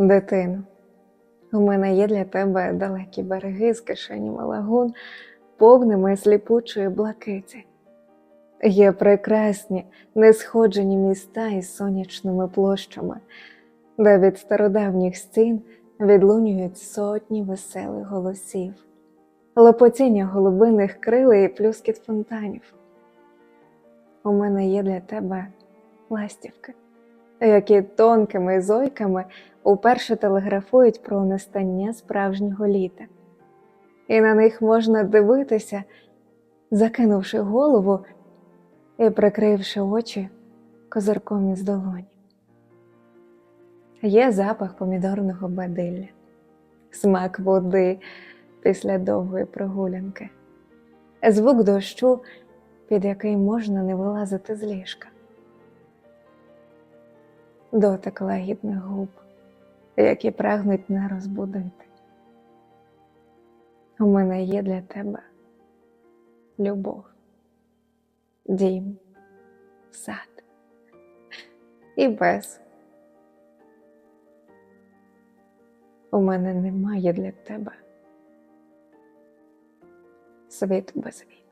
Дитино, у мене є для тебе далекі береги з кишенями лагун, повними сліпучої блакиті. Є прекрасні, несходжені міста із сонячними площами, де від стародавніх стін відлунюють сотні веселих голосів, лопотіння голубиних крил і плюскіт фонтанів. У мене є для тебе ластівки, які тонкими зойками уперше телеграфують про настання справжнього літа. І на них можна дивитися, закинувши голову і прикривши очі козирком із долоні. Є запах помідорного бадилля, смак води після довгої прогулянки, звук дощу, під який можна не вилазити з ліжка, дотик лагідних губ, які прагнуть не розбудити. У мене є для тебе любов, дім, сад і без. У мене немає для тебе світу без війни.